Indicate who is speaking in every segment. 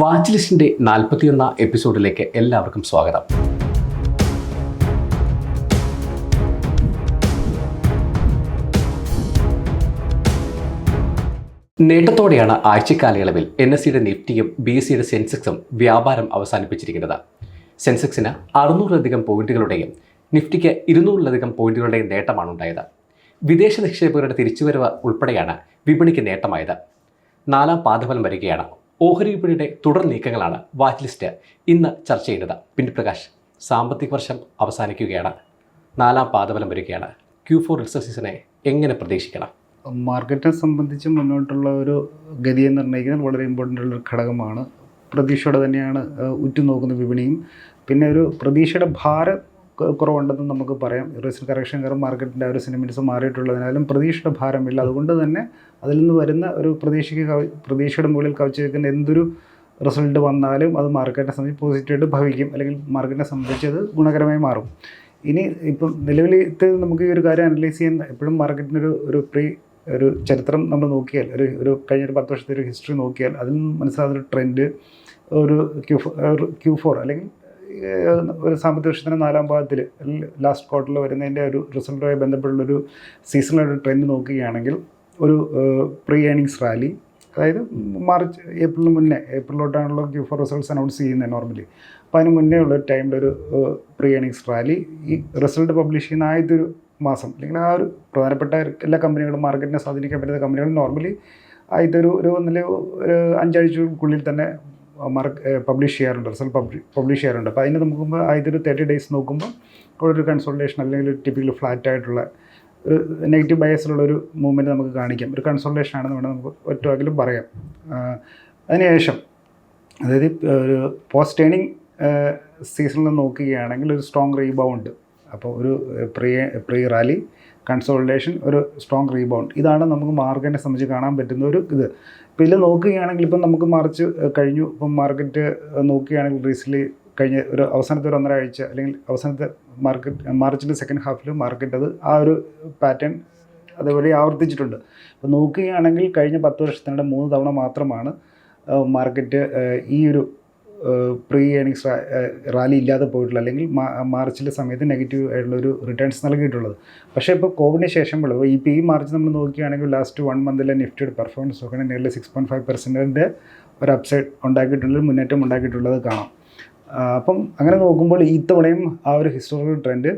Speaker 1: Watch ലിസ്റ്റിന്റെ നാൽപ്പത്തിയൊന്നാം എപ്പിസോഡിലേക്ക് എല്ലാവർക്കും സ്വാഗതം. നേട്ടത്തോടെയാണ് ആഴ്ചക്കാലയളവിൽ എൻ എസ് സിയുടെ നിഫ്റ്റിയും ബി എസ് സിയുടെ സെൻസെക്സും വ്യാപാരം അവസാനിപ്പിച്ചിരിക്കുന്നത്. സെൻസെക്സിന് അറുന്നൂറിലധികം പോയിന്റുകളുടെയും നിഫ്റ്റിക്ക് ഇരുന്നൂറിലധികം പോയിന്റുകളുടെയും നേട്ടമാണ് ഉണ്ടായത് വിദേശ നിക്ഷേപകരുടെ തിരിച്ചുവരവ് ഉൾപ്പെടെയാണ് വിപണിക്ക് നേട്ടമായത്. നാലാം പാദഫലം വരികയാണ് ഓഹരി വിപണിയുടെ തുടർ നീക്കങ്ങളാണ് വാച്ച് ലിസ്റ്റ് ഇന്ന് ചർച്ച ചെയ്യുന്നത്. പിന്നി പ്രകാശ് സാമ്പത്തിക വർഷം അവസാനിക്കുകയാണ്. നാലാം പാദബലം വരികയാണ്. ക്യൂ ഫോർ റിസർച്ച് സീസണെ എങ്ങനെ പ്രതീക്ഷിക്കണം?
Speaker 2: മാർക്കറ്റിനെ സംബന്ധിച്ച് മുന്നോട്ടുള്ള ഒരു ഗതിയെ നിർണയിക്കുന്നത് വളരെ ഇമ്പോർട്ടന്റ് ഉള്ളൊരു ഘടകമാണ് പ്രതീക്ഷയോടെ തന്നെയാണ് ഉറ്റുനോക്കുന്ന വിപണിയും. പിന്നെ ഒരു പ്രതീക്ഷയുടെ ഭാരം കുറവുണ്ടെന്ന് നമുക്ക് പറയാം. റീസെന്റ് കറക്ഷൻ കാരണം മാർക്കറ്റിന്റെ ആ ഒരു സെന്റിമെന്റ്സ് മാറിയിട്ടുള്ളതിനാലും പ്രതീക്ഷയുടെ ഭാരമില്ല. അതുകൊണ്ട് തന്നെ അതിൽ നിന്ന് വരുന്ന ഒരു പ്രതീക്ഷയ്ക്ക് കവ- പ്രതീക്ഷയുടെ മുകളിൽ കവച്ചു വെക്കുന്ന എന്തൊരു റിസൾട്ട് വന്നാലും അത് മാർക്കറ്റിനെ സംബന്ധിച്ച് പോസിറ്റീവായിട്ട് ഭവിക്കും. അല്ലെങ്കിൽ മാർക്കറ്റിനെ സംബന്ധിച്ച് അത് ഗുണകരമായി മാറും. ഇനി ഇപ്പം നിലവിലത്തെ നമുക്ക് ഈ ഒരു കാര്യം അനലൈസ് ചെയ്യാൻ എപ്പോഴും മാർക്കറ്റിനൊരു ഒരു പ്രീ ഒരു ചരിത്രം നമ്മൾ നോക്കിയാൽ ഒരു ഒരു കഴിഞ്ഞ ഒരു പത്ത് വർഷത്തെ ഒരു ഹിസ്റ്ററി നോക്കിയാൽ അതിൽ നിന്ന് മനസ്സിലാകുന്ന ഒരു ട്രെൻഡ് ഒരു ക്യൂ ക്യൂ ഫോർ അല്ലെങ്കിൽ ഒരു സാമ്പത്തിക വർഷത്തിന്റെ നാലാം ഭാഗത്തിൽ ലാസ്റ്റ് ക്വാർട്ടറിൽ വരുന്നതിന്റെ ഒരു റിസൾട്ടുമായി ബന്ധപ്പെട്ടുള്ളൊരു സീസണൽ ട്രെൻഡ് നോക്കുകയാണെങ്കിൽ ഒരു പ്രീ ഏണിങ്സ് റാലി അതായത് മാർച്ച് ഏപ്രിലിന് മുന്നേ ഏപ്രിലോട്ടാണല്ലോ ക്യൂ ഫോർ റിസൾട്ട്സ് അനൗൺസ് ചെയ്യുന്നത് നോർമലി അപ്പോൾ അതിന് മുന്നേ ഉള്ള ടൈമിന്റെ ഒരു പ്രീ ഏണിങ്സ് റാലി ഈ റിസൾട്ട് പബ്ലിഷ് ചെയ്യുന്ന ആദ്യത്തെ ഒരു മാസം അല്ലെങ്കിൽ ആ ഒരു പ്രധാനപ്പെട്ട എല്ലാ കമ്പനികളും മാർക്കറ്റിനെ സ്വാധീനിക്കാൻ പറ്റുന്ന കമ്പനികൾ നോർമലി ആദ്യത്തെ ഒരു ഒരു ഒന്നിലെ ഒരു അഞ്ചാഴ്ചക്കുള്ളിൽ തന്നെ മാർക്ക് പബ്ലിഷ് ചെയ്യാറുണ്ട് റിസൾട്ട് പബ്ലിഷ് ചെയ്യാറുണ്ട്. അപ്പോൾ അതിന് നമുക്ക് ആദ്യത്തെ ഒരു തേർട്ടി ഡേയ്സ് നോക്കുമ്പോൾ ഒരു കൺസൾട്ടേഷൻ അല്ലെങ്കിൽ ടിപ്പിക്കൽ ഫ്ലാറ്റ് ആയിട്ടുള്ള ഒരു നെഗറ്റീവ് ബയസിലുള്ള ഒരു മൂവ്മെന്റ് നമുക്ക് കാണിക്കാം. ഒരു കൺസോൾട്ടേഷൻ ആണെന്ന് വേണം നമുക്ക് ഒറ്റവാക്കിലും പറയാം. അതിനുശേഷം അതായത് ഒരു പോസ്റ്റ് ട്രെയിനിങ് സീസണിൽ നോക്കുകയാണെങ്കിൽ ഒരു സ്ട്രോങ് റീബൗണ്ട് അപ്പോൾ ഒരു പ്രീ പ്രീ റാലി കൺസോൾട്ടേഷൻ ഒരു സ്ട്രോങ് റീബൗണ്ട് ഇതാണ് നമുക്ക് മാർക്കറ്റിനെ സംബന്ധിച്ച് കാണാൻ പറ്റുന്ന ഒരു ഇത്. ഇപ്പോൾ ഇതിൽ നോക്കുകയാണെങ്കിൽ ഇപ്പം നമുക്ക് മാർച്ച് കഴിഞ്ഞു. ഇപ്പം മാർക്കറ്റ് നോക്കുകയാണെങ്കിൽ റീസെന്റ്ലി കഴിഞ്ഞ ഒരു അവസാനത്തെ ഒരു ഒന്നര ആഴ്ച അല്ലെങ്കിൽ അവസാനത്തെ മാർക്കറ്റ് മാർച്ചിന്റെ സെക്കൻഡ് ഹാഫിൽ മാർക്കറ്റ് അത് ആ ഒരു പാറ്റേൺ അതേപോലെ ആവർത്തിച്ചിട്ടുണ്ട്. അപ്പോൾ നോക്കുകയാണെങ്കിൽ കഴിഞ്ഞ പത്ത് വർഷത്തിനിടെ മൂന്ന് തവണ മാത്രമാണ് മാർക്കറ്റ് ഈ ഒരു പ്രീ ഏണിങ്സ് റാലി ഇല്ലാതെ പോയിട്ടുള്ള അല്ലെങ്കിൽ മാർച്ചിലെ സമയത്ത് നെഗറ്റീവ് ആയിട്ടുള്ള ഒരു റിട്ടേൺസ് നൽകിയിട്ടുള്ളത്. പക്ഷേ ഇപ്പോൾ കോവിഡിന് ശേഷം ഇപ്പോൾ പി ഈ മാർച്ച് നമ്മൾ നോക്കുകയാണെങ്കിൽ ലാസ്റ്റ് വൺ മന്തിലെ നിഫ്റ്റിയുടെ പെർഫോമൻസ് നോക്കുകയാണെങ്കിൽ നിയർലി സിക്സ് പോയിന്റ് ഫൈവ് പെർസെന്റിന്റെ ഒരു അപ്സൈഡ് ഉണ്ടാക്കിയിട്ടുള്ള മുന്നേറ്റം ഉണ്ടാക്കിയിട്ടുള്ളത് കാണാം. അപ്പം അങ്ങനെ നോക്കുമ്പോൾ ഈ ഇത്തവണയും ആ ഒരു ഹിസ്റ്റോറിക്കൽ ട്രെൻഡ്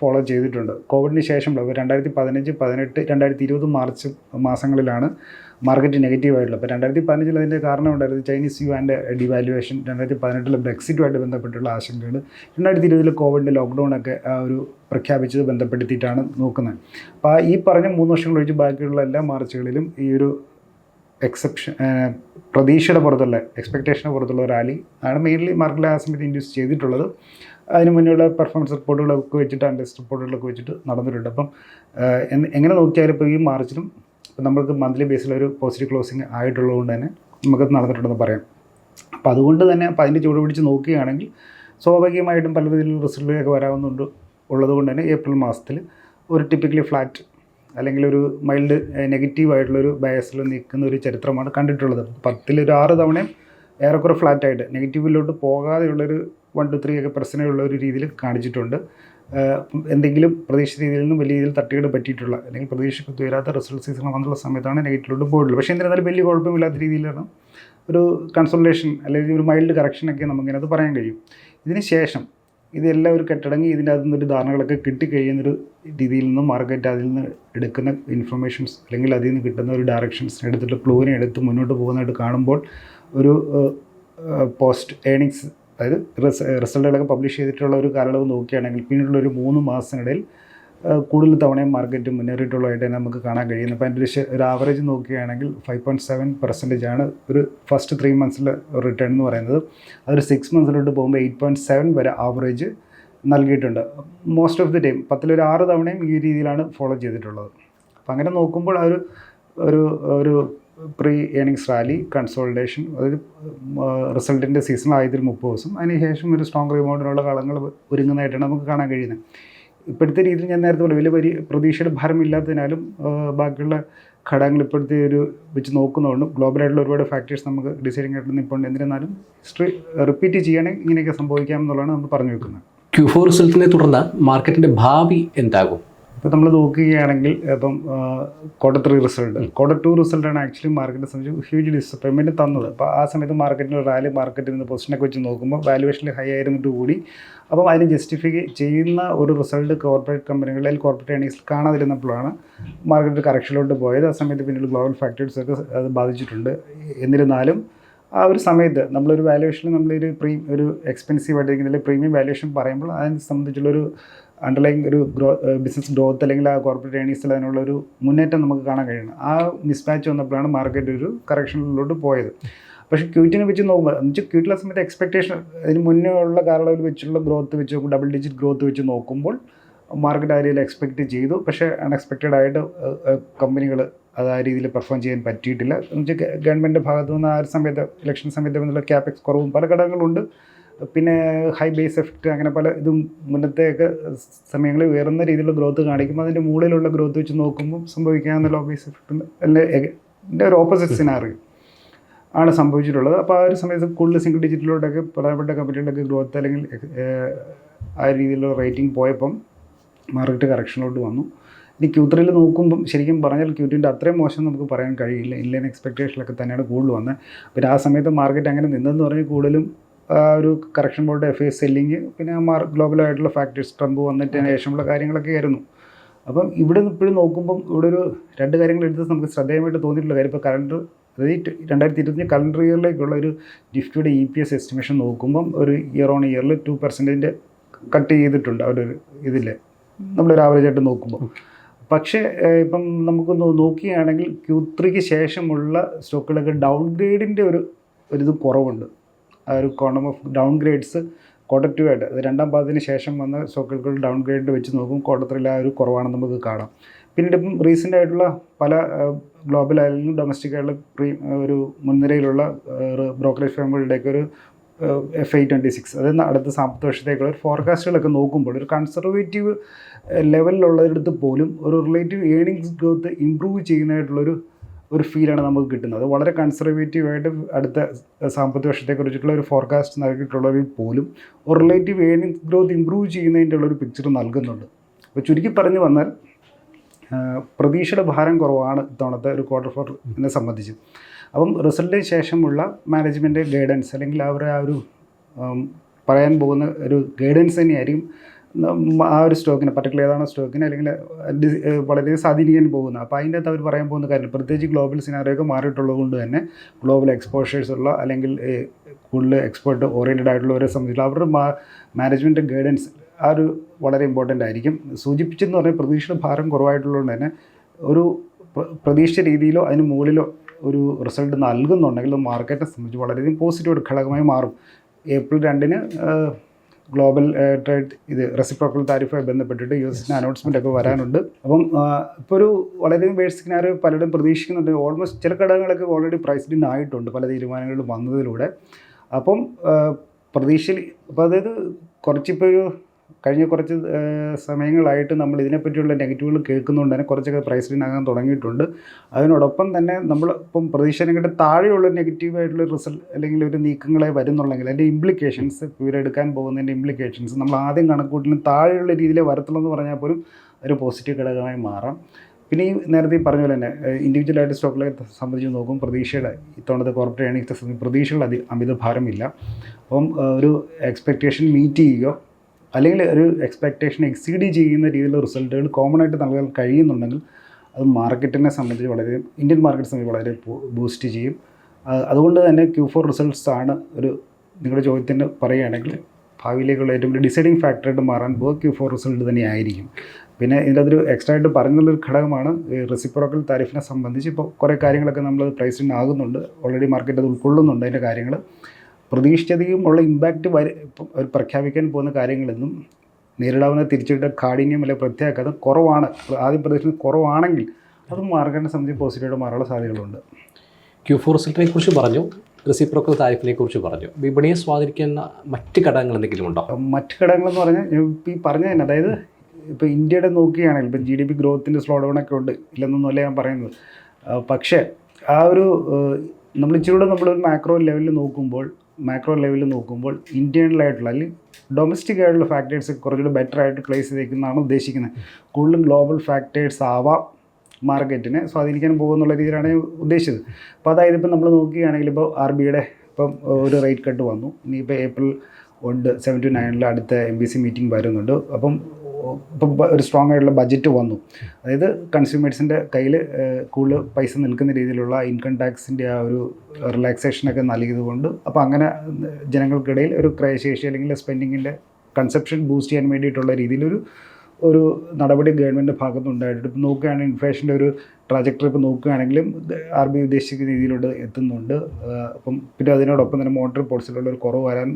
Speaker 2: ഫോളോ ചെയ്തിട്ടുണ്ട്. കോവിഡിന് ശേഷമുള്ള രണ്ടായിരത്തി പതിനഞ്ച് പതിനെട്ട് രണ്ടായിരത്തി ഇരുപത് മാർച്ച് മാസങ്ങളിലാണ് മാർക്കറ്റ് നെഗറ്റീവ് ആയിട്ടുള്ളത്. അപ്പോൾ രണ്ടായിരത്തി പതിനഞ്ചിൽ അതിന്റെ കാരണം ഉണ്ടായിരുന്നു ചൈനീസ് യുവാന്റെ ഡിവാലുവേഷൻ രണ്ടായിരത്തി പതിനെട്ടിൽ ബ്രെക്സിറ്റുമായിട്ട് ബന്ധപ്പെട്ടുള്ള ആശങ്കകൾ രണ്ടായിരത്തി ഇരുപതിൽ കോവിഡിന്റെ ലോക്ക്ഡൗൺ ഒക്കെ ആ ഒരു പ്രഖ്യാപിച്ചത് ബന്ധപ്പെടുത്തിയിട്ടാണ് നോക്കുന്നത്. അപ്പോൾ ഈ പറഞ്ഞ മൂന്ന് വർഷങ്ങൾ ഒഴിച്ച് ബാക്കിയുള്ള എല്ലാ മാർച്ചുകളിലും ഈ ഒരു എക്സെപ്ഷൻ പ്രതീക്ഷയുടെ പുറത്തുള്ള എക്സ്പെക്റ്റേഷന് പുറത്തുള്ള റാലി ആണ് മെയിൻലി മാർക്കറ്റിൽ ആ സമയത്ത് ഇൻഡ്യൂസ് ചെയ്തിട്ടുള്ളത്. അതിന് മുന്നേയുള്ള പെർഫോമൻസ് റിപ്പോർട്ടുകളൊക്കെ വെച്ചിട്ട് അനലിസ്റ്റ് റിപ്പോർട്ടുകളൊക്കെ വെച്ചിട്ട് നടന്നിട്ടുണ്ട്. അപ്പം എങ്ങനെ നോക്കിയാലും ഇപ്പോൾ ഈ മാർച്ചിലും നമ്മൾക്ക് മന്ത്ലി ബേസിൽ ഒരു പോസിറ്റീവ് ക്ലോസിങ് ആയിട്ടുള്ളതുകൊണ്ട് തന്നെ നമുക്കത് നടന്നിട്ടുണ്ടെന്ന് പറയാം. അപ്പോൾ അതുകൊണ്ട് തന്നെ അപ്പോൾ അതിന്റെ ചൂട് പിടിച്ച് നോക്കുകയാണെങ്കിൽ സ്വാഭാവികമായിട്ടും പല രീതിയിലുള്ള റിസൾട്ടുകളൊക്കെ വരാവുന്നുണ്ട് ഉള്ളതുകൊണ്ട് തന്നെ ഏപ്രിൽ മാസത്തിൽ ഒരു ടിപ്പിക്കലി ഫ്ലാറ്റ് അല്ലെങ്കിൽ ഒരു മൈൽഡ് നെഗറ്റീവ് ആയിട്ടുള്ളൊരു ബയസിൽ നിൽക്കുന്ന ഒരു ചരിത്രമാണ് കണ്ടിട്ടുള്ളത്. പത്തിലൊരു ആറ് തവണയും ഏറെക്കുറെ ഫ്ലാറ്റായിട്ട് നെഗറ്റീവിലോട്ട് പോകാതെയുള്ളൊരു വൺ ടു ത്രീ ഒക്കെ പ്രശ്നമുള്ള ഒരു രീതിയിൽ കാണിച്ചിട്ടുണ്ട്. എന്തെങ്കിലും പ്രതീക്ഷിച്ച രീതിയിൽ നിന്നും വലിയ രീതിയിൽ തട്ടുകേട് പറ്റിയിട്ടുള്ള അല്ലെങ്കിൽ പ്രതീക്ഷയ്ക്ക് ഉയരാത്ത റിസൾട്ട് സീസൺ വന്നുള്ള സമയത്താണ് നെഗറ്റീവിലോട്ട് പോയിട്ടുള്ളത്. പക്ഷേ എന്നിരുന്നാലും വലിയ കുഴപ്പമില്ലാത്ത രീതിയിലാണ് ഒരു കൺസൾട്ടേഷൻ അല്ലെങ്കിൽ ഒരു മൈൽഡ് കറക്ഷനൊക്കെ നമുക്കിനത് പറയാൻ കഴിയും. ഇതിന് ശേഷം ഇതെല്ലാം ഒരു കെട്ടടങ്ങി ഇതിന്റെ അകത്തു നിന്നൊരു ധാരണകളൊക്കെ കിട്ടിക്കഴിയുന്നൊരു രീതിയിൽ നിന്ന് മാർക്കറ്റ് അതിൽ നിന്ന് എടുക്കുന്ന ഇൻഫർമേഷൻസ് അല്ലെങ്കിൽ അതിൽ നിന്ന് കിട്ടുന്ന ഒരു ഡയറക്ഷൻസ് എടുത്തിട്ട് ക്ലൂവിനെ എടുത്ത് മുന്നോട്ട് പോകുന്നതായിട്ട് കാണുമ്പോൾ ഒരു പോസ്റ്റ് ഏണിങ്സ് അതായത് റിസൾട്ടുകളൊക്കെ പബ്ലിഷ് ചെയ്തിട്ടുള്ള ഒരു കാലയളവ് നോക്കുകയാണെങ്കിൽ പിന്നീടുള്ള ഒരു മൂന്ന് മാസത്തിനിടയിൽ കൂടുതൽ തവണയും മാർക്കറ്റ് മുന്നേറിയിട്ടുള്ളതായിട്ട് തന്നെ നമുക്ക് കാണാൻ കഴിയുന്നു. അപ്പോൾ അതിന്റെ ഒരു ഒരു ആവറേജ് നോക്കുകയാണെങ്കിൽ ഫൈവ് പോയിന്റ് സെവൻ പെർസെന്റേജ് ആണ് ഒരു ഫസ്റ്റ് ത്രീ മന്ത്സിൽ റിട്ടേൺ എന്ന് പറയുന്നത്. അതൊരു സിക്സ് മന്ത്സിലോട്ട് പോകുമ്പോൾ എയ്റ്റ് പോയിന്റ് സെവൻ വരെ ആവറേജ് നൽകിയിട്ടുണ്ട്. മോസ്റ്റ് ഓഫ് ദി ടൈം പത്തിലൊരു ആറ് തവണയും ഈ രീതിയിലാണ് ഫോളോ ചെയ്തിട്ടുള്ളത്. അപ്പോൾ അങ്ങനെ നോക്കുമ്പോൾ ആ ഒരു ഒരു ഒരു പ്രീ ഏണിങ്സ് റാലി കൺസോൾട്ടേഷൻ അതായത് റിസൾട്ടിന്റെ സീസൺ ആയതിൽ മുപ്പത് ദിവസം. അതിനുശേഷം ഒരു സ്ട്രോങ് റിമൗണ്ടിനുള്ള കളങ്ങൾ ഒരുങ്ങുന്നതായിട്ടാണ് നമുക്ക് കാണാൻ കഴിയുന്നത്. ഇപ്പോഴത്തെ രീതിയിൽ ഞാൻ നേരത്തെ പറഞ്ഞു വലിയ വലിയ പ്രതീക്ഷയുടെ ഭാരമില്ലാത്തതിനാലും ബാക്കിയുള്ള ഘടകങ്ങൾ ഇപ്പോഴത്തെ ഒരു വെച്ച് നോക്കുന്നതുകൊണ്ടും ഗ്ലോബലായിട്ടുള്ള ഒരുപാട് ഫാക്ടേഴ്സ് നമുക്ക് ഡിസൈഡിങ് ആയിട്ട് നിൽപ്പുണ്ട് എന്നിരുന്നാലും ഹിസ്റ്ററി റിപ്പീറ്റ് ചെയ്യണമെങ്കിൽ ഇങ്ങനെയൊക്കെ സംഭവിക്കാം എന്നുള്ളതാണ് നമ്മൾ പറഞ്ഞു വെക്കുന്നത്
Speaker 1: ക്യൂ ഫോർ റിസൾട്ടിനെ തുടർന്ന് മാർക്കറ്റിന്റെ ഭാവി എന്താകും?
Speaker 2: ഇപ്പോൾ നമ്മൾ നോക്കുകയാണെങ്കിൽ ഇപ്പം quarter three result quarter two റിസൾട്ടാണ് ആക്ച്വലി മാർക്കറ്റിനെ സംബന്ധിച്ച് ഹ്യൂജ് ഡിസപ്പോയിൻമെന്റ് തന്നത്. അപ്പോൾ ആ സമയത്ത് മാർക്കറ്റിന്റെ റാലി മാർക്കറ്റിൽ നിന്ന് പൊസിഷനൊക്കെ വെച്ച് നോക്കുമ്പോൾ വാലുവേഷനിൽ ഹൈ ആയിരുന്നിട്ട് കൂടി. അപ്പോൾ അതിന് ജസ്റ്റിഫൈ ചെയ്യുന്ന ഒരു റിസൾട്ട് കോർപ്പറേറ്റ് കമ്പനികളിൽ കോർപ്പറേറ്റ് ഏണിങ്സിൽ കാണാതിരുന്നപ്പോഴാണ് മാർക്കറ്റ് കറക്ഷനിലോട്ട് പോയത്. ആ സമയത്ത് പിന്നീട് ഗ്ലോബൽ ഫാക്ടേഴ്സ് ഒക്കെ അത് ബാധിച്ചിട്ടുണ്ട്. എന്നിരുന്നാലും ആ ഒരു സമയത്ത് നമ്മളൊരു വാലുവേഷനിൽ നമ്മളൊരു പ്രീ ഒരു എക്സ്പെൻസീവ് ആയിട്ടിരിക്കുന്നതിൽ പ്രീമിയം വാലുവേഷൻ പറയുമ്പോൾ അതിനെ സംബന്ധിച്ചുള്ളൊരു അണ്ടർലൈൻ ഒരു ഗ്രോ ബിസിനസ് ഗ്രോത്ത് അല്ലെങ്കിൽ ആ കോർപ്പറേറ്റ് ഏണിങ്സിൽ അതിനുള്ള ഒരു മുന്നേറ്റം നമുക്ക് കാണാൻ കഴിയണം. ആ മിസ്മാച്ച് വന്നപ്പോഴാണ് മാർക്കറ്റ് ഒരു കറക്ഷനിലോട്ട് പോയത്. പക്ഷേ ക്യൂറ്റിനെ വെച്ച് നോക്കുമ്പോൾ എന്ന് വെച്ചാൽ ക്യൂറ്റിലെ സമയത്ത് എക്സ്പെക്ടേഷൻ അതിന് മുന്നേ ഉള്ള കാലയളവിൽ വെച്ചുള്ള ഗ്രോത്ത് വെച്ച് നോക്കും ഡബിൾ ഡിജിറ്റ് ഗ്രോത്ത് വെച്ച് നോക്കുമ്പോൾ മാർക്കറ്റ് ആ രീതിയിൽ എക്സ്പെക്റ്റ് ചെയ്തു. പക്ഷേ അൺഎക്സ്പെക്റ്റഡ് ആയിട്ട് കമ്പനികൾ അത് ആ രീതിയിൽ പെർഫോം ചെയ്യാൻ പറ്റിയിട്ടില്ല. എന്ന് വെച്ചാൽ ഗവൺമെന്റിന്റെ ഭാഗത്തു നിന്ന് ആ ഒരു സമയത്ത് ഇലക്ഷൻ സമയത്ത് ക്യാപെക്സ് കുറവും പല ഘടകങ്ങളുണ്ട്. പിന്നെ ഹൈ ബേസ് എഫക്റ്റ് അങ്ങനെ പല ഇതും മുന്നത്തെയൊക്കെ സമയങ്ങളിൽ ഉയർന്ന രീതിയിലുള്ള ഗ്രോത്ത് കാണിക്കുമ്പോൾ അതിന്റെ മുകളിലുള്ള ഗ്രോത്ത് വെച്ച് നോക്കുമ്പോൾ സംഭവിക്കാവുന്ന ലോ ബേസ് എഫക്റ്റ് എന്റെ ഒരു ഓപ്പോസിറ്റ് സിനാറിയോ ആണ് സംഭവിച്ചിട്ടുള്ളത്. അപ്പോൾ ആ ഒരു സമയത്ത് കൂടുതൽ സിംഗിൾ ഡിജിറ്റിലോട്ടൊക്കെ പ്രധാനപ്പെട്ട കമ്പനികളുടെയൊക്കെ ഗ്രോത്ത് അല്ലെങ്കിൽ ആ രീതിയിലുള്ള റേറ്റിംഗ് പോയപ്പം മാർക്കറ്റ് കറക്ഷനിലോട്ട് വന്നു. ഇനി ക്യൂ ത്രീയിൽ നോക്കുമ്പം ശരിക്കും പറഞ്ഞാൽ ക്യൂ ടുവിന്റെ അത്രയും മോശം നമുക്ക് പറയാൻ കഴിയില്ല. ഇല്ലൻ എക്സ്പെക്ടേഷനിലൊക്കെ തന്നെയാണ് കൂടുതൽ വന്നത്. പിന്നെ ആ സമയത്ത് മാർക്കറ്റ് അങ്ങനെ നിന്നെന്ന് പറഞ്ഞാൽ കൂടുതലും ഒരു correction board F S selling പിന്നെ മാർ ഗ്ലോബലായിട്ടുള്ള ഫാക്ടേഴ്സ് ട്രംപ് വന്നിട്ടതിന് ശേഷമുള്ള കാര്യങ്ങളൊക്കെ ആയിരുന്നു. അപ്പം ഇവിടെ നിന്ന് ഇപ്പോഴും നോക്കുമ്പം ഇവിടെ ഒരു രണ്ട് കാര്യങ്ങൾ എടുത്ത് നമുക്ക് ശ്രദ്ധേയമായിട്ട് തോന്നിയിട്ടുള്ള കാര്യം ഇപ്പോൾ കലണ്ടർ അതായത് രണ്ടായിരത്തി ഇരുപത്തഞ്ച് കലണ്ടർ ഇയറിലേക്കുള്ള ഒരു നിഫ്റ്റിയുടെ ഇ പി എസ് എസ്റ്റിമേഷൻ നോക്കുമ്പം ഒരു ഇയർ ഓൺ ഇയറിൽ ടു പെർസെന്റേജിന്റെ കട്ട് ചെയ്തിട്ടുണ്ട് അവരൊരു ഇതിൽ നമ്മളൊരു ആവറേജ് ആയിട്ട് നോക്കുമ്പോൾ പക്ഷേ ഇപ്പം നമുക്ക് നോക്കുകയാണെങ്കിൽ ക്യൂ ത്രീക്ക് ശേഷമുള്ള സ്റ്റോക്കുകളൊക്കെ ഡൗൺ ഗ്രേഡിന്റെ ഒരു ഒരിത് കുറവുണ്ട്. ആ ഒരു കോണം of downgrades quarter two ആയിട്ട് രണ്ടാം പാദത്തിന് ശേഷം വന്ന സ്റ്റോക്കുകൾ ഡൗൺ ഗ്രേഡ് വെച്ച് നോക്കും ക്വാർട്ടർ ത്രീയിൽ ആ ഒരു കുറവാണ് നമുക്ക് കാണാം. പിന്നീട് ഇപ്പം റീസെന്റ് ആയിട്ടുള്ള പല ഗ്ലോബൽ ആയാലും ഡൊമസ്റ്റിക് ആയിട്ടുള്ള പ്രീ ഒരു മുൻനിരയിലുള്ള ബ്രോക്കറേജ് ഫേമുകളുടെയൊക്കെ ഒരു എഫ് ഐ ട്വന്റി സിക്സ് അതായത് അടുത്ത സാമ്പത്തിക വർഷത്തേക്കുള്ള ഒരു ഫോർകാസ്റ്റുകളൊക്കെ നോക്കുമ്പോൾ ഒരു കൺസർവേറ്റീവ് ലെവലിലുള്ളതിനടുത്ത് പോലും ഒരു റിലേറ്റീവ് ഏണിങ്സ് ഗ്രോത്ത് ഇമ്പ്രൂവ് ചെയ്യുന്നതായിട്ടുള്ളൊരു ഒരു ഫീലാണ് നമുക്ക് കിട്ടുന്നത്. വളരെ കൺസർവേറ്റീവായിട്ട് അടുത്ത സാമ്പത്തിക വർഷത്തെക്കുറിച്ചിട്ടുള്ള ഒരു ഫോർകാസ്റ്റ് നൽകിയിട്ടുള്ളവരിൽ പോലും റിലേറ്റീവ് ഏണിങ്സ് ഗ്രോത്ത് ഇമ്പ്രൂവ് ചെയ്യുന്നതിന്റെ ഉള്ളൊരു പിക്ചർ നൽകുന്നുണ്ട്. അപ്പോൾ ചുരുക്കി പറഞ്ഞു വന്നാൽ പ്രതീക്ഷയുടെ ഭാരം കുറവാണ് ഇത്തവണത്തെ ഒരു ക്വാർട്ടർ ഫോറിനെ സംബന്ധിച്ച്. അപ്പം റിസൾട്ടിന് ശേഷമുള്ള മാനേജ്മെന്റ് ഗൈഡൻസ് അല്ലെങ്കിൽ അവരുടെ ആ ഒരു പറയാൻ പോകുന്ന ഒരു ഗൈഡൻസ് തന്നെയായിരിക്കും ആ ഒരു സ്റ്റോക്കിന് പർട്ടിക്കുലർ ഏതാണ് സ്റ്റോക്കിന് അല്ലെങ്കിൽ വളരെ സ്വാധീനിക്കാൻ പോകുന്നത് അപ്പോൾ അതിന്റെ അകത്ത് അവർ പറയാൻ പോകുന്ന കാര്യം പ്രത്യേകിച്ച് ഗ്ലോബൽ സിനാറിയൊക്കെ മാറിയിട്ടുള്ളത് കൊണ്ട് തന്നെ ഗ്ലോബൽ എക്സ്പോഷേഴ്സ് ഉള്ള അല്ലെങ്കിൽ കൂടുതൽ എക്സ്പേർട്ട് ഓറിയന്റഡ് ആയിട്ടുള്ളവരെ സംബന്ധിച്ചുള്ള അവരുടെ മാനേജ്മെന്റ് ഗൈഡൻസ് ആ ഒരു വളരെ ഇമ്പോർട്ടന്റ് ആയിരിക്കും. സൂചിപ്പിച്ചെന്ന് പറഞ്ഞാൽ പ്രതീക്ഷയുടെ ഭാരം കുറവായിട്ടുള്ളതുകൊണ്ട് തന്നെ ഒരു പ്ര- പ്രതീക്ഷിച്ച രീതിയിലോ അതിന് മുകളിലോ ഒരു റിസൾട്ട് നൽകുന്നുണ്ടെങ്കിൽ മാർക്കറ്റിനെ സംബന്ധിച്ച് വളരെയധികം പോസിറ്റീവ് ഘടകമായി മാറും. ഏപ്രിൽ രണ്ടിന് ഗ്ലോബൽ ട്രേഡ് ഇത് റെസിപ്രോക്കൽ താരിഫുമായി ബന്ധപ്പെട്ടിട്ട് യു എസിന്റെ അനൗൺസ്മെന്റ് ഒക്കെ വരാനുണ്ട്. അപ്പം ഇപ്പോൾ ഒരു വളരെയധികം വേഴ്സിനാരോ പലരും പ്രതീക്ഷിക്കുന്നുണ്ട്. ഓൾമോസ്റ്റ് ചില ഘടകങ്ങളൊക്കെ ഓൾറെഡി പ്രൈസ്ഡ് ഇൻ ആയിട്ടുണ്ട് പല തീരുമാനങ്ങളും വന്നതിലൂടെ. അപ്പം പ്രതീക്ഷയിൽ അപ്പോൾ അതായത് കുറച്ചിപ്പോൾ ഒരു കഴിഞ്ഞ കുറച്ച് സമയങ്ങളായിട്ട് നമ്മൾ ഇതിനെപ്പറ്റിയുള്ള നെഗറ്റീവുകൾ കേൾക്കുന്നതുകൊണ്ട് തന്നെ കുറച്ചൊക്കെ പ്രൈസ് ഇൻ ആകാൻ തുടങ്ങിയിട്ടുണ്ട്. അതിനോടൊപ്പം തന്നെ നമ്മൾ ഇപ്പം പ്രതീക്ഷയുടെ താഴെയുള്ള നെഗറ്റീവായിട്ടുള്ള റിസൾട്ട് അല്ലെങ്കിൽ ഒരു നീക്കങ്ങളെ വരുന്നുള്ളെങ്കിൽ അതിന്റെ ഇംപ്ലിക്കേഷൻസ് ഇവരെടുക്കാൻ പോകുന്നതിന്റെ ഇംപ്ലിക്കേഷൻസ് നമ്മൾ ആദ്യം കണക്കൂട്ടിലും താഴെയുള്ള രീതിയിലെ വരത്തുള്ളൂ എന്ന് പറഞ്ഞാൽ പോലും ഒരു പോസിറ്റീവ് ഘടകമായി മാറാം. പിന്നെ ഈ നേരത്തെ പറഞ്ഞ പോലെ തന്നെ ഇൻഡിവിജ്വലായിട്ട് സ്റ്റോക്കുകളെ സംബന്ധിച്ച് നോക്കും പ്രതീക്ഷയുടെ ഇത്തവണത്തെ കോർപ്പറേറ്റ് ഏണിങ്സ് പ്രതീക്ഷകൾ അതി അമിത ഭാരമില്ല. അപ്പം ഒരു എക്സ്പെക്റ്റേഷൻ മീറ്റ് ചെയ്യുകയോ അല്ലെങ്കിൽ ഒരു എക്സ്പെക്റ്റേഷൻ എക്സീഡ് ചെയ്യുന്ന രീതിയിലുള്ള റിസൾട്ടുകൾ കോമൺ ആയിട്ട് നൽകാൻ കഴിയുന്നുണ്ടെങ്കിൽ അത് മാർക്കറ്റിനെ സംബന്ധിച്ച് വളരെ ഇന്ത്യൻ മാർക്കറ്റ് സംബന്ധിച്ച് വളരെ ബൂസ്റ്റ് ചെയ്യും. അതുകൊണ്ട് തന്നെ ക്യൂ ഫോർ റിസൾട്ട്സ് ആണ് ഒരു നിങ്ങളുടെ ചോദ്യത്തിന് പറയുകയാണെങ്കിൽ ഭാവിയിലേക്കുള്ള ഏറ്റവും വലിയ ഡിസൈഡിങ് ഫാക്ടറായിട്ട് മാറാൻ പോകുക ക്യൂ ഫോർ റിസൾട്ട് തന്നെയായിരിക്കും പിന്നെ ഇതിന്റെ അതൊരു എക്സ്ട്രാ ആയിട്ട് പറഞ്ഞുള്ളൊരു ഘടകമാണ് റെസിപ്രോക്കൽ താരിഫിനെ സംബന്ധിച്ച് ഇപ്പോൾ കുറേ കാര്യങ്ങളൊക്കെ നമ്മൾ പ്രൈസിങ് ആകുന്നുണ്ട്. ഓൾറെഡി മാർക്കറ്റ് അത് ഉൾക്കൊള്ളുന്നുണ്ട് അതിന്റെ കാര്യങ്ങൾ പ്രതീക്ഷിച്ചധികം ഉള്ള ഇമ്പാക്റ്റ് വരെ അവർ പ്രഖ്യാപിക്കാൻ പോകുന്ന കാര്യങ്ങളെന്നും നേരിടാവുന്ന തിരിച്ചടിയുടെ കാഠിന്യം അല്ലെങ്കിൽ പ്രത്യേകത കുറവാണ്. ആദ്യം പ്രതീക്ഷിക്കുന്നത് കുറവാണെങ്കിൽ അത് മാർക്കറ്റിനെ സംബന്ധിച്ച് പോസിറ്റീവായിട്ട് മാറാനുള്ള സാധ്യതകളുണ്ട്.
Speaker 1: ക്യൂ ഫോർ റിസൾട്ടിനെ കുറിച്ച് പറഞ്ഞു റെസിപ്രോക്കൽ താരിഫിനെ കുറിച്ച് പറഞ്ഞു. വിപണിയെ സ്വാധീനിക്കുന്ന മറ്റ് ഘടകങ്ങൾ എന്തെങ്കിലും ഉണ്ടോ?
Speaker 2: മറ്റ് ഘടകങ്ങളെന്ന് പറഞ്ഞാൽ ഞാൻ ഇപ്പോൾ ഈ പറഞ്ഞ തന്നെ അതായത് ഇപ്പോൾ ഇന്ത്യയുടെ നോക്കുകയാണെങ്കിൽ ഇപ്പം ജി ഡി പി ഗ്രോത്തിന്റെ സ്ലോ ഡൗൺ ഒക്കെ ഉണ്ട് ഇല്ലെന്നൊന്നുമല്ല ഞാൻ പറയുന്നത്. പക്ഷേ ആ ഒരു നമ്മൾ ഇച്ചിരി കൂടെ നമ്മളൊരു മാക്രോ ലെവലിൽ നോക്കുമ്പോൾ മാക്രോ ലെവലിൽ നോക്കുമ്പോൾ ഇന്റേണൽ ആയിട്ടുള്ള അല്ലെങ്കിൽ ഡൊമസ്റ്റിക് ആയിട്ടുള്ള ഫാക്ടേഴ്സ് കുറച്ചുകൂടി ബെറ്റർ ആയിട്ട് പ്ലേസ് ചെയ്തേക്കുന്നതാണ് ഉദ്ദേശിക്കുന്നത്. കൂടുതലും ഗ്ലോബൽ ഫാക്ടേഴ്സ് ആവാം മാർക്കറ്റിനെ സ്വാധീനിക്കാൻ പോകുന്നുള്ള രീതിയിലാണ് ഞാൻ ഉദ്ദേശിച്ചത്. അപ്പോൾ അതായത് ഇപ്പം നമ്മൾ നോക്കുകയാണെങ്കിൽ ഇപ്പോൾ ആർ ബിയുടെ ഇപ്പം ഒരു റേറ്റ് കട്ട് വന്നു. ഇനിയിപ്പോൾ ഏപ്രിൽ ഉണ്ട് സെവൻ ടു നയനിൽ അടുത്ത എം ബി സി മീറ്റിംഗ് വരുന്നുണ്ട്. അപ്പം ഇപ്പം ഒരു സ്ട്രോങ് ആയിട്ടുള്ള ബഡ്ജറ്റ് വന്നു. അതായത് കൺസ്യൂമേഴ്സിന്റെ കയ്യിൽ കൂടുതൽ പൈസ നിൽക്കുന്ന രീതിയിലുള്ള ഇൻകം ടാക്സിന്റെ ആ ഒരു റിലാക്സേഷനൊക്കെ നൽകിയതുകൊണ്ട് അപ്പോൾ അങ്ങനെ ജനങ്ങൾക്കിടയിൽ ഒരു ക്രയശേഷി അല്ലെങ്കിൽ സ്പെൻഡിങ്ങിന്റെ കൺസെപ്ഷൻ ബൂസ്റ്റ് ചെയ്യാൻ വേണ്ടിയിട്ടുള്ള രീതിയിലൊരു ഒരു നടപടി ഗവൺമെന്റ് ഭാഗത്ത് ഉണ്ടായിട്ടുണ്ട്. ഇപ്പോൾ നോക്കുകയാണെങ്കിൽ ഇൻഫ്ലേഷന്റെ ഒരു ട്രാജക്ടറി ഇപ്പോൾ നോക്കുകയാണെങ്കിലും ആർ ബി ഉദ്ദേശിക്കുന്ന രീതിയിലോട്ട് എത്തുന്നുണ്ട്. അപ്പം പിന്നെ അതിനോടൊപ്പം തന്നെ മോണിറ്ററി പോളിസിയിലുള്ള ഒരു കുറവ് വരാൻ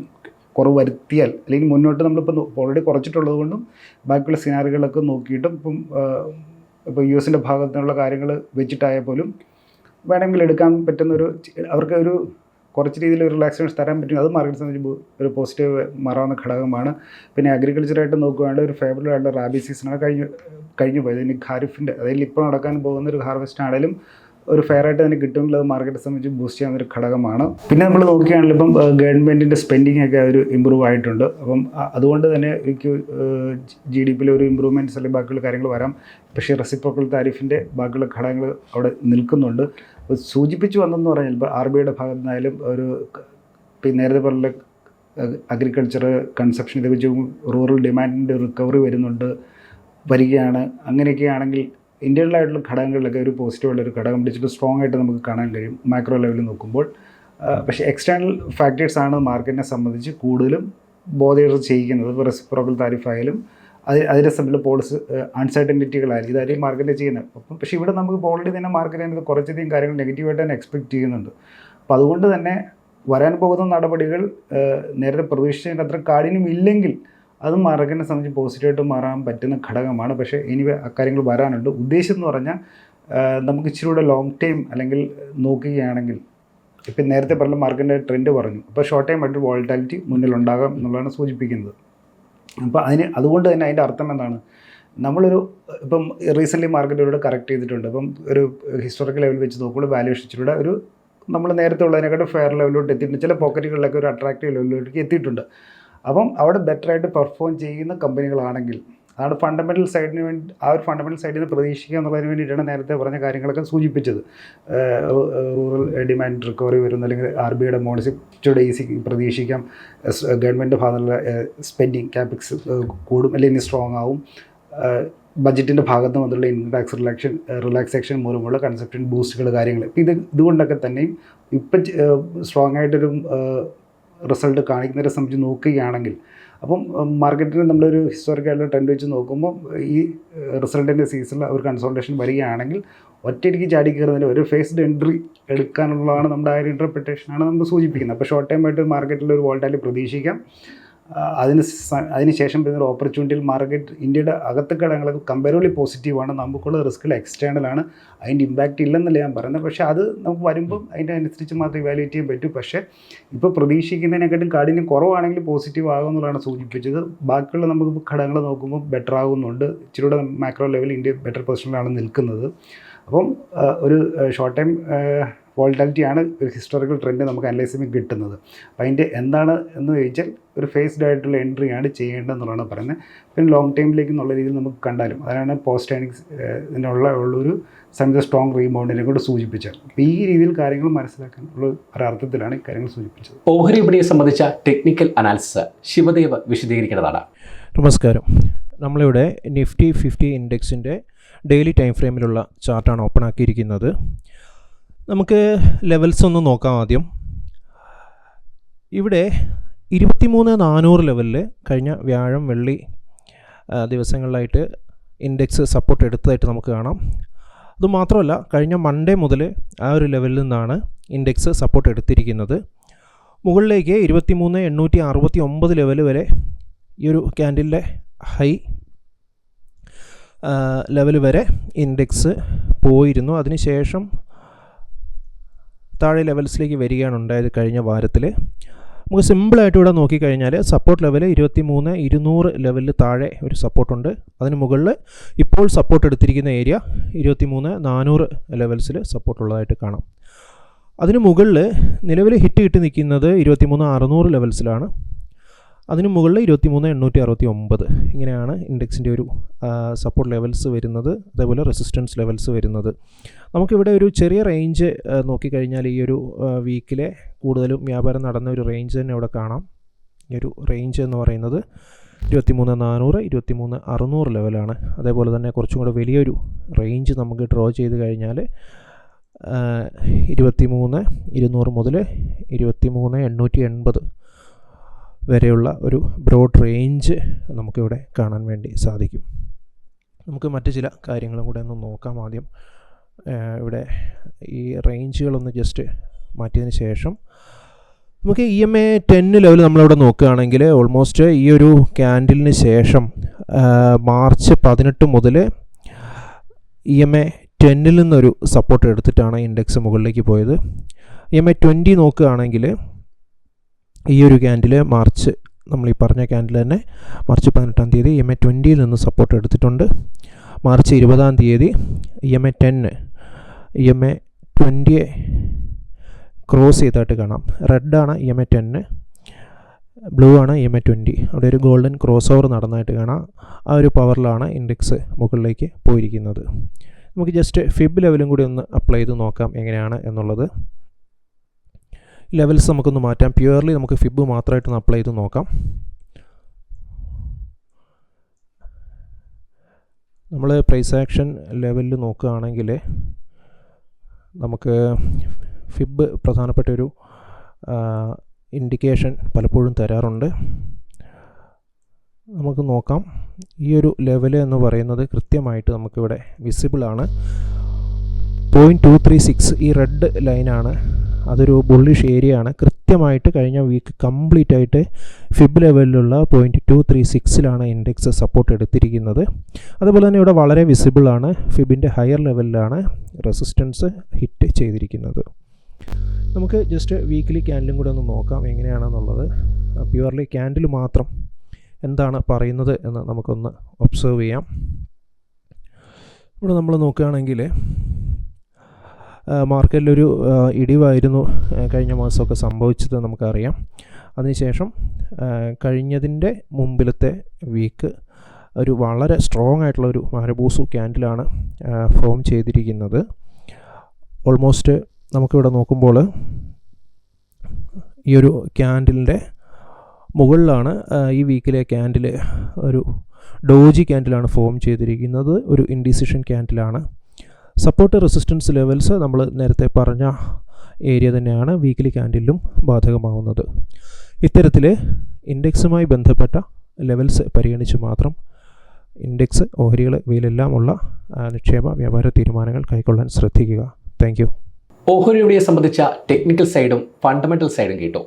Speaker 2: കുറവ് വരുത്തിയാൽ അല്ലെങ്കിൽ മുന്നോട്ട് നമ്മളിപ്പോൾ ഓൾറെഡി കുറച്ചിട്ടുള്ളത് കൊണ്ടും ബാക്കിയുള്ള സിനാറികളൊക്കെ നോക്കിയിട്ടും ഇപ്പം ഇപ്പോൾ യു എസിന്റെ ഭാഗത്തു നിന്നുള്ള കാര്യങ്ങൾ വെച്ചിട്ടായാൽ പോലും വേണമെങ്കിൽ എടുക്കാൻ പറ്റുന്ന ഒരു അവർക്ക് ഒരു കുറച്ച് രീതിയിൽ ഒരു റിലാക്സേഷൻ തരാൻ പറ്റും. അത് മാർക്കറ്റ് സംബന്ധിച്ച് ഒരു പോസിറ്റീവ് മാറാവുന്ന ഘടകമാണ്. പിന്നെ അഗ്രികൾച്ചറായിട്ട് നോക്കുകയാണെങ്കിൽ ഒരു ഫേവറബിൾ ആയിട്ടുള്ള റാബി സീസണാണ് കഴിഞ്ഞു കഴിഞ്ഞു പോയത്. ഇനി ഖാരിഫിന്റെ അതായത് ഇപ്പോൾ നടക്കാൻ പോകുന്ന ഒരു ഹാർവെസ്റ്റ് ആണെങ്കിലും ഒരു ഫെയർ ആയിട്ട് തന്നെ കിട്ടുമെങ്കിൽ അത് മാർക്കറ്റ് സംബന്ധിച്ച് ബൂസ്റ്റ് ചെയ്യുന്ന ഒരു ഘടകമാണ്. പിന്നെ നമ്മൾ നോക്കുകയാണെങ്കിൽ ഇപ്പം ഗവൺമെന്റിന്റെ സ്പെൻഡിങ് ഒക്കെ ഒരു ഇമ്പ്രൂവ് ആയിട്ടുണ്ട്. അപ്പം അതുകൊണ്ട് തന്നെ എനിക്ക് ജി ഡി പിയിൽ ഒരു ഇമ്പ്രൂവ്മെന്റ്സ് അല്ലെങ്കിൽ ബാക്കിയുള്ള കാര്യങ്ങൾ വരാം. പക്ഷേ റെസിപ്രോക്കൽ താരിഫിന്റെ ബാക്കിയുള്ള ഘടകങ്ങൾ അവിടെ നിൽക്കുന്നുണ്ട്. സൂചിപ്പിച്ചു വന്നെന്ന് പറഞ്ഞാൽ ഇപ്പോൾ ആർ ബി ഐയുടെ ഭാഗത്തു നിന്നായാലും ഒരു നേരത്തെ പറഞ്ഞ അഗ്രികൾച്ചർ കൺസപ്ഷൻ ഇതൊക്കെ റൂറൽ ഡിമാൻഡിന്റെ റിക്കവറി വരുന്നുണ്ട് വരികയാണ്. അങ്ങനെയൊക്കെ ആണെങ്കിൽ ഇന്ത്യൻ ആയിട്ടുള്ള ഘടകങ്ങളിലൊക്കെ ഒരു പോസിറ്റീവുള്ള ഒരു ഘടകം ഡിജിറ്റൽ സ്ട്രോങ് ആയിട്ട് നമുക്ക് കാണാൻ കഴിയും മൈക്രോ ലെവലിൽ നോക്കുമ്പോൾ. പക്ഷേ എക്സ്റ്റേണൽ ഫാക്ടേഴ്സ് ആണ് മാർക്കറ്റിനെ സംബന്ധിച്ച് കൂടുതലും ബോധേർ ചെയ്യിക്കുന്നത്. ഇപ്പോൾ റെസിപ്രോക്കൽ താരിഫായാലും അത് അതിനെ സംബന്ധിച്ച് പോളിസി അൺസർട്ടനിറ്റികളായാലും ഇതായിരിക്കും മാർക്കറ്റിനെ ചെയ്യുന്നത്. അപ്പം പക്ഷേ ഇവിടെ നമുക്ക് ഓൾറെഡി തന്നെ മാർക്കറ്റ് അതിനകത്ത് കുറച്ചധികം കാര്യങ്ങൾ നെഗറ്റീവായിട്ട് തന്നെ എക്സ്പെക്ട് ചെയ്യുന്നുണ്ട്. അപ്പോൾ അതുകൊണ്ട് തന്നെ വരാൻ പോകുന്ന നടപടികൾ നേരത്തെ പ്രതീക്ഷിച്ചതിന്റെ അത്ര കാഠിന്യമില്ലെങ്കിൽ അത് മാർക്കറ്റിനെ സംബന്ധിച്ച് പോസിറ്റീവായിട്ട് മാറാൻ പറ്റുന്ന ഘടകമാണ്. പക്ഷേ ഇനി അക്കാര്യങ്ങൾ വരാനുണ്ട്. ഉദ്ദേശം എന്ന് പറഞ്ഞാൽ നമുക്ക് ഇച്ചിരി കൂടെ ലോങ് ടൈം അല്ലെങ്കിൽ നോക്കുകയാണെങ്കിൽ ഇപ്പം നേരത്തെ പറഞ്ഞ മാർക്കറ്റിന്റെ ട്രെൻഡ് പറഞ്ഞു. അപ്പോൾ ഷോർട്ട് ടൈം ആയിട്ട് വോൾട്ടാലിറ്റി മുന്നിലുണ്ടാകാം എന്നുള്ളതാണ് സൂചിപ്പിക്കുന്നത്. അപ്പോൾ അതിന് അതുകൊണ്ട് തന്നെ അതിന്റെ അർത്ഥം എന്താണ്? നമ്മളൊരു ഇപ്പം റീസെന്റ്ലി മാർക്കറ്റിലൂടെ കറക്റ്റ് ചെയ്തിട്ടുണ്ട്. അപ്പം ഒരു ഹിസ്റ്റോറിക്കൽ ലെവൽ വെച്ച് നോക്കുമ്പോൾ വാല്യൂഷൻ ഇച്ചിരിയുടെ ഒരു നമ്മൾ നേരത്തെ ഉള്ളതിനെക്കാട്ടും ഫെയർ ലെവലിലോട്ട് എത്തിയിട്ടുണ്ട്. ചില പോക്കറ്റുകളിലൊക്കെ ഒരു അട്രാക്റ്റീവ് ലെവലിലേക്ക് എത്തിയിട്ടുണ്ട്. അപ്പം അവിടെ ബെറ്ററായിട്ട് പെർഫോം ചെയ്യുന്ന കമ്പനികളാണെങ്കിൽ അതാണ് ഫണ്ടമെന്റൽ സൈഡിന് വേണ്ടി ആ ഒരു ഫണ്ടമെന്റൽ സൈഡിൽ നിന്ന് പ്രതീക്ഷിക്കുക എന്നുള്ളതിന് വേണ്ടിയിട്ടാണ് നേരത്തെ പറഞ്ഞ കാര്യങ്ങളൊക്കെ സൂചിപ്പിച്ചത്. റൂറൽ ഡിമാൻഡ് റിക്കവറി വരുന്ന അല്ലെങ്കിൽ ആർ ബി ഐയുടെ മോണിസിച്ചോടെ ഈസി പ്രതീക്ഷിക്കാം. ഗവൺമെന്റ് ഭാഗത്തുള്ള സ്പെൻഡിങ് ക്യാപിക്സ് കൂടും അല്ലെങ്കിൽ സ്ട്രോങ് ആവും. ബഡ്ജറ്റിന്റെ ഭാഗത്ത് വന്നുള്ള ഇൻകം ടാക്സ് റിലാക്ഷൻ റിലാക്സേഷൻ മൂലമുള്ള കൺസെപ്ഷൻ ബൂസ്റ്റുകൾ കാര്യങ്ങൾ ഇത് ഇതുകൊണ്ടൊക്കെ തന്നെയും ഇപ്പം സ്ട്രോങ് ആയിട്ടൊരു റിസൾട്ട് കാണിക്കുന്നവരെ സംബന്ധിച്ച് നോക്കുകയാണെങ്കിൽ അപ്പം മാർക്കറ്റിന് നമ്മളൊരു ഹിസ്റ്റോറിക്കായിട്ടുള്ള ട്രെൻഡ് വെച്ച് നോക്കുമ്പോൾ ഈ റിസൾട്ടിന്റെ സീസണിൽ ഒരു കൺസൾട്ടേഷൻ വരികയാണെങ്കിൽ ഒറ്റയടിക്ക് ചാടി കയറുന്നതിന്റെ ഒരു ഫേസ്ഡ് എൻട്രി എടുക്കാനുള്ളതാണ് നമ്മുടെ ആ ഒരു ഇന്റർപ്രിട്ടേഷനാണ് നമ്മൾ സൂചിപ്പിക്കുന്നത്. അപ്പോൾ ഷോർട്ട് ടൈം ആയിട്ട് മാർക്കറ്റിൽ ഒരു വോൾട്ടാലി പ്രതീക്ഷിക്കാം. അതിന് ശേഷം വരുന്ന ഓപ്പർച്യൂണിറ്റിയിൽ മാർക്കറ്റ് ഇന്ത്യയുടെ അകത്ത് ഘടകങ്ങളൊക്കെ കമ്പാരിബിളി പോസിറ്റീവാണ് നമുക്കുള്ള റിസ്ക്കിൽ എക്സ്റ്റേണൽ ആണ്. അതിന്റെ ഇമ്പാക്റ്റ് ഇല്ലെന്നല്ല ഞാൻ പറയുന്നത് പക്ഷേ അത് നമുക്ക് വരുമ്പം അതിന്റെ അനുസരിച്ച് മാത്രമേ ഇവാലുവേറ്റ് ചെയ്യാൻ പറ്റൂ. പക്ഷേ ഇപ്പോൾ പ്രതീക്ഷിക്കുന്നതിനെക്കാട്ടും കാഠിന്യം കുറവാണെങ്കിൽ പോസിറ്റീവ് ആകുമെന്നുള്ളതാണ് സൂചിപ്പിച്ചത്. ബാക്കിയുള്ള നമുക്ക് ഘടകങ്ങൾ നോക്കുമ്പോൾ ബെറ്റർ ആകുന്നുണ്ട്. ഇച്ചിരിയുടെ മാക്രോ ലെവൽ ഇന്ത്യ ബെറ്റർ പൊസിഷനിലാണ് നിൽക്കുന്നത്. അപ്പം ഒരു ഷോർട്ട് ടൈം വോൾട്ടാലിറ്റിയാണ് ഒരു ഹിസ്റ്റോറിക്കൽ ട്രെൻഡ് നമുക്ക് അനലൈസ് ചെയ്യുമ്പോൾ കിട്ടുന്നത്. അപ്പം അതിന്റെ എന്താണ് എന്ന് ചോദിച്ചാൽ ഒരു ഫേസ്ഡ് ആയിട്ടുള്ള എൻട്രിയാണ് ചെയ്യേണ്ടതെന്നുള്ളതാണ് പറയുന്നത്. പിന്നെ ലോങ് ടൈമിലേക്ക് എന്നുള്ള രീതിയിൽ നമുക്ക് കണ്ടാലും അതാണ് പോസ്റ്റ് ഏണിങ്സ് ഇതിനുള്ള ഉള്ളൊരു സംയുക്ത സ്ട്രോങ് റീബൗണ്ടിനെ കൊണ്ട് സൂചിപ്പിച്ചത്. അപ്പോൾ ഈ രീതിയിൽ കാര്യങ്ങൾ മനസ്സിലാക്കാൻ ഉള്ള ഒരർത്ഥത്തിലാണ് ഈ കാര്യങ്ങൾ സൂചിപ്പിച്ചത്.
Speaker 1: ഓഹരി വിപണിയെ സംബന്ധിച്ച ടെക്നിക്കൽ അനാലിസിസ് ശിവദേവ് വിശദീകരിക്കുന്നതാണ്
Speaker 3: നമസ്കാരം. നമ്മളിവിടെ നിഫ്റ്റി ഫിഫ്റ്റി ഇൻഡെക്സിന്റെ ഡെയിലി ടൈം ഫ്രെയിമിലുള്ള ചാർട്ടാണ് ഓപ്പൺ ആക്കിയിരിക്കുന്നത്. നമുക്ക് ലെവൽസ് ഒന്ന് നോക്കാം ആദ്യം. ഇവിടെ ഇരുപത്തിമൂന്ന് നാനൂറ് ലെവലിൽ കഴിഞ്ഞ വ്യാഴം വെള്ളി ദിവസങ്ങളിലായിട്ട് ഇൻഡെക്സ് സപ്പോർട്ട് എടുത്തതായിട്ട് നമുക്ക് കാണാം. അതുമാത്രമല്ല കഴിഞ്ഞ മൺഡേ മുതൽ ആ ഒരു ലെവലിൽ നിന്നാണ് ഇൻഡെക്സ് സപ്പോർട്ട് എടുത്തിരിക്കുന്നത്. മുകളിലേക്ക് ഇരുപത്തിമൂന്ന് എണ്ണൂറ്റി അറുപത്തി ഒമ്പത് ലെവൽ വരെ ഈ ഒരു ക്യാൻഡിലിന്റെ ഹൈ ലെവൽ വരെ ഇൻഡെക്സ് പോയിരുന്നു. അതിനുശേഷം താഴെ ലെവൽസിലേക്ക് വരികയാണ് ഉണ്ടായത് കഴിഞ്ഞ വാരത്തിൽ നമുക്ക് സിമ്പിളായിട്ട് ഇവിടെ നോക്കിക്കഴിഞ്ഞാൽ സപ്പോർട്ട് ലെവൽ ഇരുപത്തി മൂന്ന് ഇരുന്നൂറ് ലെവലിൽ താഴെ ഒരു സപ്പോർട്ടുണ്ട് അതിന് മുകളിൽ ഇപ്പോൾ സപ്പോർട്ട് എടുത്തിരിക്കുന്ന ഏരിയ ഇരുപത്തി മൂന്ന് നാനൂറ് ലെവൽസിൽ സപ്പോർട്ടുള്ളതായിട്ട് കാണാം. അതിന് മുകളിൽ നിലവിൽ ഹിറ്റ് കിട്ടി നിൽക്കുന്നത് ഇരുപത്തി മൂന്ന് അറുന്നൂറ് ലെവൽസിലാണ് അതിന് മുകളിൽ ഇരുപത്തി മൂന്ന് എണ്ണൂറ്റി അറുപത്തി ഒമ്പത് ഇങ്ങനെയാണ് ഇൻഡെക്സിന്റെ ഒരു സപ്പോർട്ട് ലെവൽസ് വരുന്നത്. അതേപോലെ റെസിസ്റ്റൻസ് ലെവൽസ് വരുന്നത്. നമുക്കിവിടെ ഒരു ചെറിയ റേഞ്ച് നോക്കിക്കഴിഞ്ഞാൽ ഈ ഒരു വീക്കിലെ കൂടുതലും വ്യാപാരം നടന്ന ഒരു റേഞ്ച് തന്നെ ഇവിടെ കാണാം. ഈ ഒരു റേഞ്ച് എന്ന് പറയുന്നത് ഇരുപത്തിമൂന്ന് നാനൂറ് ഇരുപത്തിമൂന്ന് അറുന്നൂറ് ലെവലാണ് അതേപോലെ തന്നെ കുറച്ചും കൂടെ വലിയൊരു റേഞ്ച് നമുക്ക് ഡ്രോ ചെയ്ത് കഴിഞ്ഞാൽ ഇരുപത്തി മൂന്ന് ഇരുന്നൂറ് മുതൽ ഇരുപത്തി മൂന്ന് എണ്ണൂറ്റി എൺപത് വരെയുള്ള ഒരു ബ്രോഡ് റേഞ്ച് നമുക്കിവിടെ കാണാൻ വേണ്ടി സാധിക്കും. നമുക്ക് മറ്റ് ചില കാര്യങ്ങളും കൂടെ ഒന്ന് നോക്കാം ആദ്യം. ഇവിടെ ഈ റേഞ്ചുകളൊന്ന് ജസ്റ്റ് മാറ്റിയതിന് ശേഷം നമുക്ക് ഇ എം എ ടെന്ന് ലെവൽ നമ്മളിവിടെ നോക്കുകയാണെങ്കിൽ ഓൾമോസ്റ്റ് ഈ ഒരു ക്യാൻഡിലിന് ശേഷം മാർച്ച് പതിനെട്ട് മുതൽ ഇ എം എ ടെന്നിൽ നിന്നൊരു സപ്പോർട്ട് എടുത്തിട്ടാണ് ഇൻഡെക്സ് മുകളിലേക്ക് പോയത്. ഇ എം എ ട്വന്റി നോക്കുകയാണെങ്കിൽ ഈ ഒരു ക്യാൻഡിൽ മാർച്ച് നമ്മൾ ഈ പറഞ്ഞ ക്യാൻഡിൽ തന്നെ മാർച്ച് പതിനെട്ടാം തീയതി ഇ എം എ ട്വന്റിയിൽ നിന്ന് സപ്പോർട്ട് എടുത്തിട്ടുണ്ട്. മാർച്ച് ഇരുപതാം തീയതി ഇ എം എ ടെന്ന് ഇ എം എ ട്വന്റിയെ ക്രോസ് ചെയ്തായിട്ട് കാണാം. റെഡാണ് ഇ എം എ ടെന്ന് ബ്ലൂ ആണ് ഇ എം എ ട്വന്റി അവിടെ ഒരു ഗോൾഡൻ ക്രോസ് ഓവർ നടന്നതായിട്ട് കാണാം. ആ ഒരു പവറിലാണ് ഇൻഡെക്സ് മുകളിലേക്ക് പോയിരിക്കുന്നത്. നമുക്ക് ജസ്റ്റ് ഫിബ് ലെവലും കൂടി ഒന്ന് അപ്ലൈ ചെയ്ത് നോക്കാം എങ്ങനെയാണ് എന്നുള്ളത്. ലെവൽസ് നമുക്കൊന്ന് മാറ്റാം. പ്യുവർലി നമുക്ക് ഫിബ് മാത്രമായിട്ടൊന്ന് അപ്ലൈ ചെയ്ത് നോക്കാം. നമ്മൾ പ്രൈസ് ആക്ഷൻ ലെവലിൽ നോക്കുകയാണെങ്കിൽ നമുക്ക് ഫിബ് പ്രധാനപ്പെട്ട ഒരു ഇൻഡിക്കേഷൻ പലപ്പോഴും തരാറുണ്ട്. നമുക്ക് നോക്കാം. ഈ ഒരു ലെവൽ എന്ന് പറയുന്നത് കൃത്യമായിട്ട് നമുക്കിവിടെ വിസിബിൾ ആണ്. പോയിന്റ് ടു ത്രീ സിക്സ് ഈ റെഡ് ലൈനാണ് അതൊരു ബുള്ളിഷ് ഏരിയ ആണ്. കൃത്യമായിട്ട് കഴിഞ്ഞ വീക്ക് കംപ്ലീറ്റ് ആയിട്ട് ഫിബ് ലെവലിലുള്ള പോയിന്റ് ടു ത്രീ സിക്സിലാണ് ഇൻഡെക്സ് സപ്പോർട്ട് എടുത്തിരിക്കുന്നത്. അതുപോലെ തന്നെ ഇവിടെ വളരെ വിസിബിൾ ആണ് ഫിബിന്റെ ഹയർ ലെവലിലാണ് റെസിസ്റ്റൻസ് ഹിറ്റ് ചെയ്തിരിക്കുന്നത്. നമുക്ക് ജസ്റ്റ് വീക്കിലി ക്യാൻഡിലും കൂടെ ഒന്ന് നോക്കാം എങ്ങനെയാണെന്നുള്ളത്. പ്യുവർലി ക്യാൻഡിൽ മാത്രം എന്താണ് പറയുന്നത് എന്ന് നമുക്കൊന്ന് ഒബ്സർവ് ചെയ്യാം. ഇവിടെ നമ്മൾ നോക്കുകയാണെങ്കിൽ മാർക്കറ്റിലൊരു ഇടിവായിരുന്നു കഴിഞ്ഞ മാസമൊക്കെ സംഭവിച്ചത് നമുക്കറിയാം. അതിനുശേഷം കഴിഞ്ഞതിന്റെ മുമ്പിലത്തെ വീക്ക് ഒരു വളരെ സ്ട്രോങ് ആയിട്ടുള്ള ഒരു മാരബൂസു ക്യാൻഡിലാണ് ഫോം ചെയ്തിരിക്കുന്നത്. ഓൾമോസ്റ്റ് നമുക്കിവിടെ നോക്കുമ്പോൾ ഈ ഒരു ക്യാൻഡിലിന്റെ മുകളിലാണ് ഈ വീക്കിലെ ക്യാൻഡിൽ ഒരു ഡോജി ക്യാൻഡിലാണ് ഫോം ചെയ്തിരിക്കുന്നത്. ഒരു ഇൻഡിസിഷൻ ക്യാൻഡിലാണ് സപ്പോർട്ട് റെസിസ്റ്റൻസ് ലെവൽസ് നമ്മൾ നേരത്തെ പറഞ്ഞ ഏരിയ തന്നെയാണ് വീക്കിലി ക്യാൻഡിലും ബാധകമാവുന്നത്. ഇത്തരത്തിൽ ഇൻഡെക്സുമായി ബന്ധപ്പെട്ട ലെവൽസ് പരിഗണിച്ച് മാത്രം ഇൻഡെക്സ് ഓഹരികൾ ഇവയിലെല്ലാമുള്ള നിക്ഷേപ വ്യാപാര തീരുമാനങ്ങൾ കൈക്കൊള്ളാൻ ശ്രദ്ധിക്കുക. താങ്ക് യു
Speaker 1: ഓഹരിയുടെ സംബന്ധിച്ച ടെക്നിക്കൽ സൈഡും ഫണ്ടമെന്റൽ സൈഡും കേട്ടു.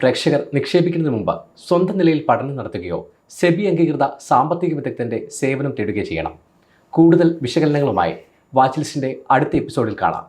Speaker 1: പ്രേക്ഷകർ നിക്ഷേപിക്കുന്നതിന് മുമ്പ് സ്വന്തം നിലയിൽ പഠനം നടത്തുകയോ സെബി അംഗീകൃത സാമ്പത്തിക വിദഗ്ധന്റെ സേവനം തേടുകയോ ചെയ്യണം. കൂടുതൽ വിശകലനങ്ങളുമായി വാച്ച് ലിസ്റ്റിന്റെ അടുത്ത എപ്പിസോഡിൽ കാണാം.